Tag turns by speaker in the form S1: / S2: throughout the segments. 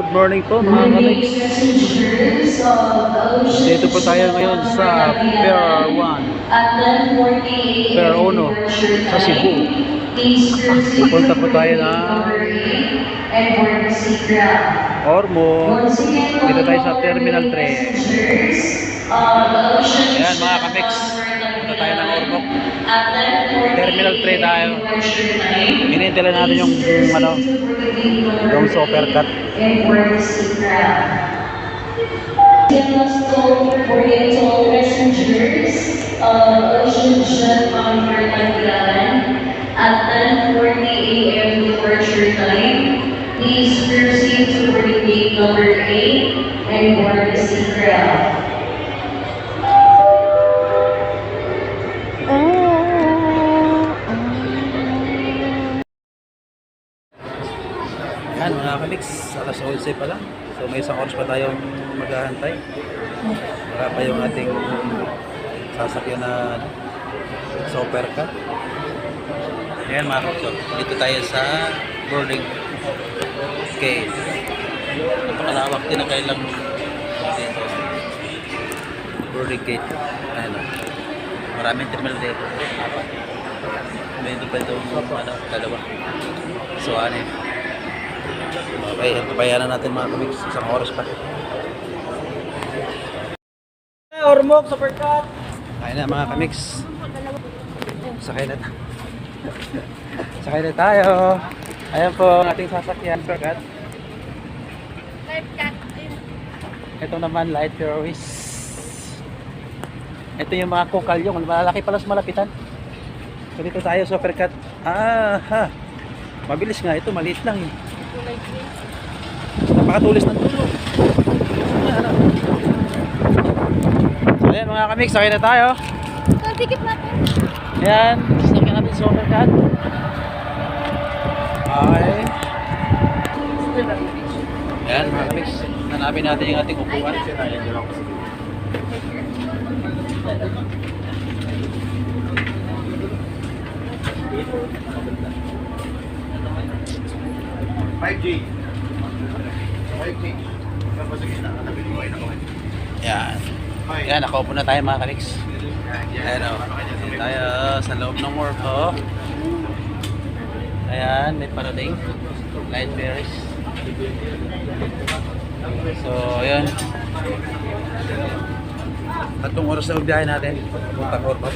S1: good morning po mga kamiks. Dito po tayo ngayon sa Pier 1,
S2: At 10:48
S1: Pier 1 sa Cebu. Pupunta po tayo na. Ormo. Dito tayo sa Terminal 3.
S2: Uh,
S1: Ayan mga kamiks. Punta tayo ng
S2: 10:48
S1: Terminal 3 tayo. lang natin yung, yung ano, yung super cut.
S2: Toll passengers, uh, on Flight 11 at 10:40 a.m. departure time. Please proceed to boarding number 8 and board the secret.
S1: 11 pa lang. So may isang oras pa tayong maghahantay. Wala pa yung ating sasakyan na super car. Ayan mga so, dito tayo sa boarding gate. Napakalawak din ang kailang dito. Boarding gate. Ayan o. Maraming terminal dito. Apat. May ito pa itong ano, dalawa. So, ano yun. Okay, papayanan natin mga kamiks. Isang oras pa. Ormok, supercut! Ayun na mga kamiks. Sakay na tayo. Sakay na tayo. Ayan po ang ating sasakyan, supercut. Ito naman, light terrorist. Ito yung mga kukalyong. Malalaki pala sa malapitan. So dito tayo, supercut. Ah, ha. Mabilis nga ito, maliit lang eh. Napakatulis ng tulo. Ayan, ano. So ayan mga kamik, sakay na tayo.
S3: Ticket natin.
S1: Ayan, sakay natin sa overcut. Okay. Ayan mga kamik, hanapin natin yung ating upuan. Yan. Yan, nakaupo na tayo mga kaliks. Ayan o. Dito tayo sa loob ng work o. Ayan, may parating. Light berries. So, ayan. Tatlong oras na biyahe natin. Puntang Ormo.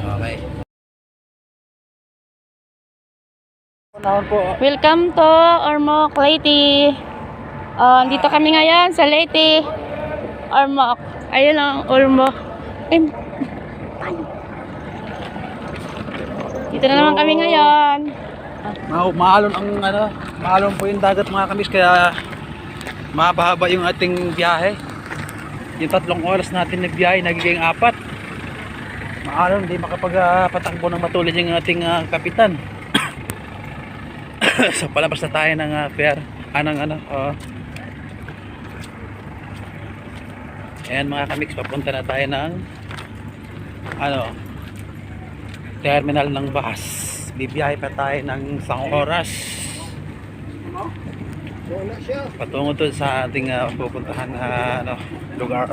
S1: Okay.
S3: Welcome to Ormoc, Leyte. Uh, dito kami ngayon sa Leyte. Ormoc. Ayun ang Ormoc. Em. Dito na naman kami ngayon.
S1: Ma maalon ang ano, maalon po yung dagat mga kamis kaya mahaba yung ating biyahe. Yung tatlong oras natin na biyahe nagiging apat. Maalon hindi makapagpatakbo ng matulid yung ating ah, kapitan. so palabas na tayo ng uh, fair. Anong ano, oh. Ayan mga kamiks, papunta na tayo ng ano, terminal ng bus. Bibiyahe pa tayo ng isang oras. Patungo to sa ating uh, pupuntahan na ano, lugar.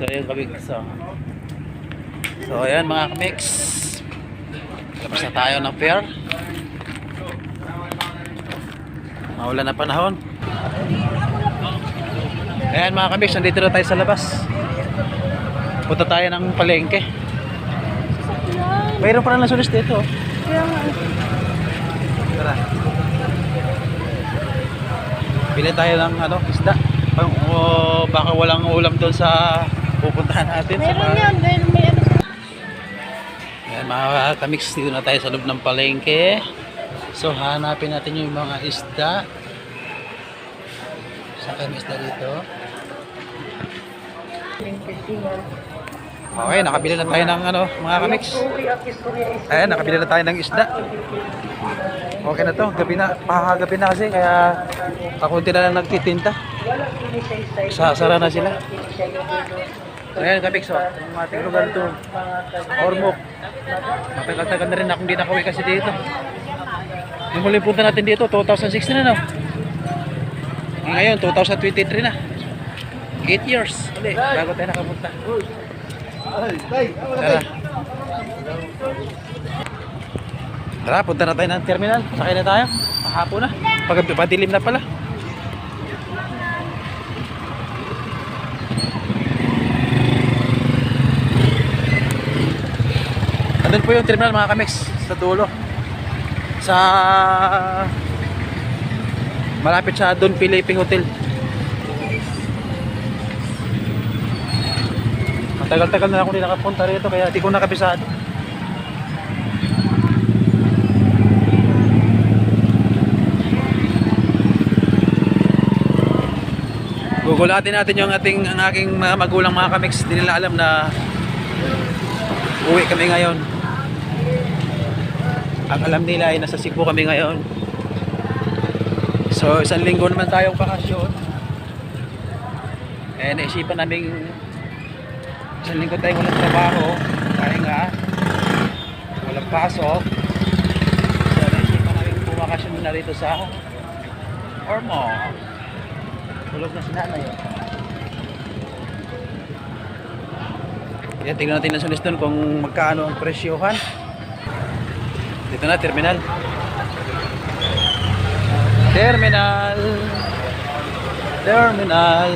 S1: So yun kamiks. So, so ayan mga kamiks. Labas na tayo ng pier. Maulan na panahon. Ayan mga kamiks, nandito na tayo sa labas. Punta tayo ng palengke. Mayroon pa rin sulis dito. Tara. Bili tayo ng ano, isda. O, baka walang ulam doon sa pupuntahan natin. sa
S3: Meron yan. Dahil may ano.
S1: Ayan mga kamiks, dito na tayo sa loob ng palengke. So hanapin natin yung mga isda. Saan kayo isda dito? Okay, nakabili na tayo ng ano, mga kamiks. Ayan, nakabili na tayo ng isda. Okay na to, gabi na, pakagabi na kasi, kaya kakunti na lang nagtitinta. Sasara na sila. So, ayan, kamiks, oh, ang ating lugar to, Ormoc. Matagal-tagal na rin akong di kasi dito. Yung huling punta natin dito, 2016 na no? Ngayon, 2023 na. 8 years. Uli, bago tayo nakapunta. Tara. Tara, punta na tayo ng terminal. Sakay na tayo. Mahapon na. Pag padilim na pala. Andun po yung terminal mga kamix sa dulo. Sa malapit sa Don Felipe Hotel. Matagal-tagal na ako hindi nakapunta rito kaya di ko nakabisado. Gugulatin natin yung ating ang aking mga magulang mga kamix. Hindi nila alam na uwi kami ngayon. Ang alam nila ay nasa Cebu kami ngayon. So, isang linggo naman tayong bakasyon. Eh, naisipan namin isang linggo tayong walang trabaho. Pahinga. Walang pasok. So, naisipan namin pumakasyon muna rito sa Ormo. Tulog na si nanay. Yan, tingnan natin na sulis doon kung magkano ang presyohan. Dito na, terminal. Terminal. Terminal.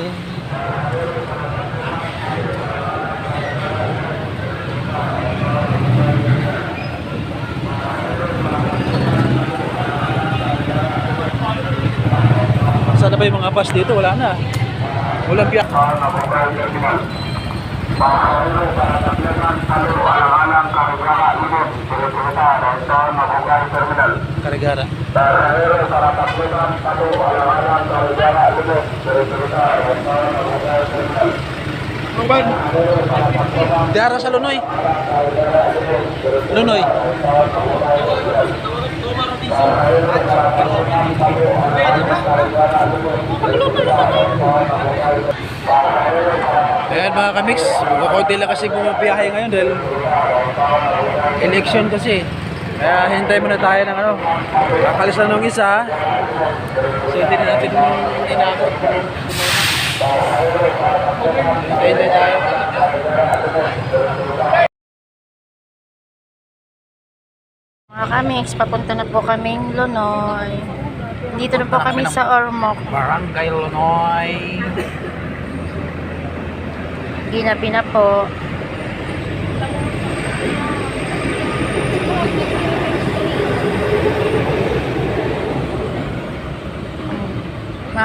S1: Saan na ba yung mga bus dito? Wala na. Walang biyak. Karigara. Dara sa Lunoy. Lunoy. Ayan mga kamix, kukunti lang kasi bumabiyahe ngayon dahil election kasi. Kaya hintay muna tayo ng ano, kakalis na nung isa. So hindi na natin inabot. Hintay tayo.
S3: Mga kamix, papunta na po kaming Lonoy. Dito na po kami sa Ormoc.
S1: Barangay Lonoy.
S3: Ginabi na po.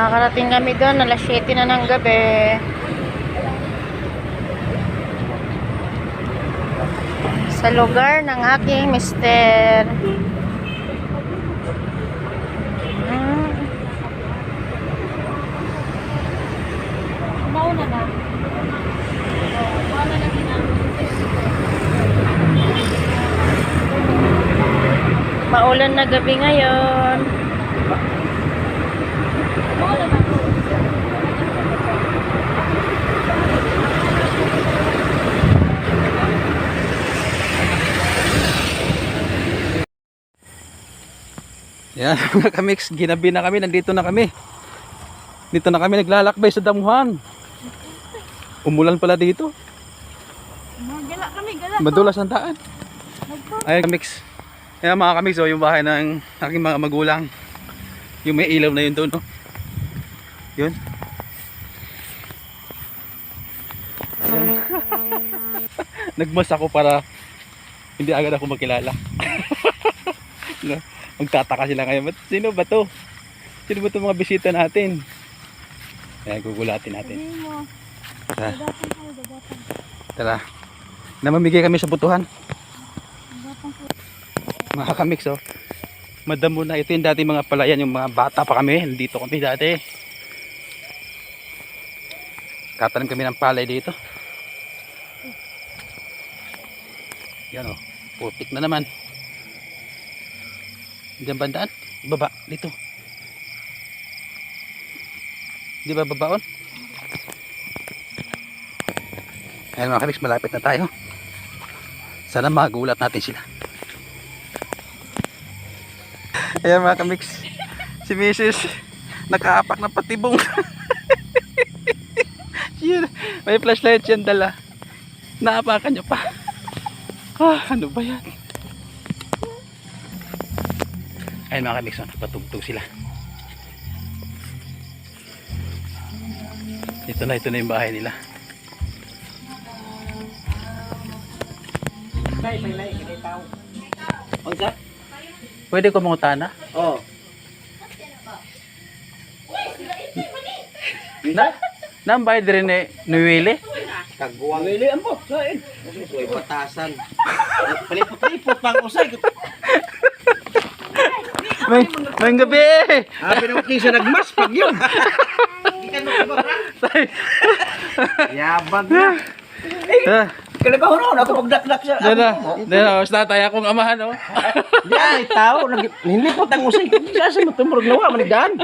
S3: Makakarating kami doon, alas 7 na ng gabi. Sa lugar ng aking mister. Hmm. Mauna na. Maulan na gabi ngayon.
S1: Yan mga kamix, ginabi na kami, nandito na kami. Dito na kami naglalakbay sa damuhan. Umulan pala dito.
S3: Gala kami, gala.
S1: Madulas ang daan. Ayan kamix. Ayan mga kamix, oh, yung bahay ng aking mga magulang. Yung may ilaw na yun doon. Oh. Yun. Nagmas ako para hindi agad ako makilala. no? Magtataka sila ngayon, "Ba't- sino ba to? Sino ba to mga bisita natin? Ayan, gugulatin natin. Tara. Tara. Namamigay kami sa butuhan. Mga kamix, oh. Madamo na. Ito yung dati mga palayan, yung mga bata pa kami. Nandito kami dati. Tatanim kami ng palay dito. Yan, oh. Putik na naman. Diyan bandaan? Baba, dito. Di ba babaon? Ayan mga kamix, malapit na tayo. Sana magulat natin sila. Ayan mga kamix. Si Mrs. Nakaapak ng patibong. Yun. May flashlight yan dala. Naapakan niyo pa. Ah, ano ba yan? Ayun mga kamix, nagpatugtog sila. Ito na, ito na yung bahay nila. Pwede ko mangutana?
S4: Oh.
S1: Na, nambay din ni, ni Willie?
S4: Kagwang. Wili ang po. Batasan. Palipot-lipot pang usay.
S1: May, may gabi!
S4: Habi na kisa nagmas pag yun. Yabag na.
S1: Ah,
S4: Kalabaw na ako pagdakdak sa.
S1: Dito na, dito na, basta tayo akong amahan, oh.
S4: Di ay tao nag nilipot ang usay. Sa sa matumurog nawa manigdaan.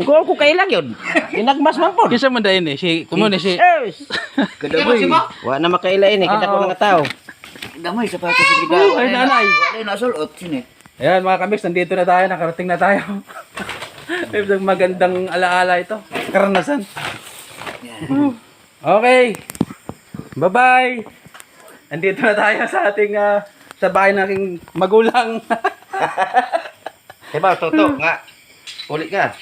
S4: Ko ko kailang yun. Inagmas man po.
S1: Kisa man dahil eh, si, kumo ni si,
S4: Yes. Kadaboy. Wa na makailain eh kita ko
S1: Oo.
S4: mga tao.
S5: Damay sa pato sa gidaw.
S1: Ay, nanay.
S5: Wala yung nasulot. Sino eh?
S1: Ayan mga kamix, nandito na tayo, nakarating na tayo. Ibig magandang alaala ito. Karanasan. Okay. Bye-bye. Nandito na tayo sa ating ah, sa bahay ng aking magulang.
S4: Diba, toto nga. Ulit ka.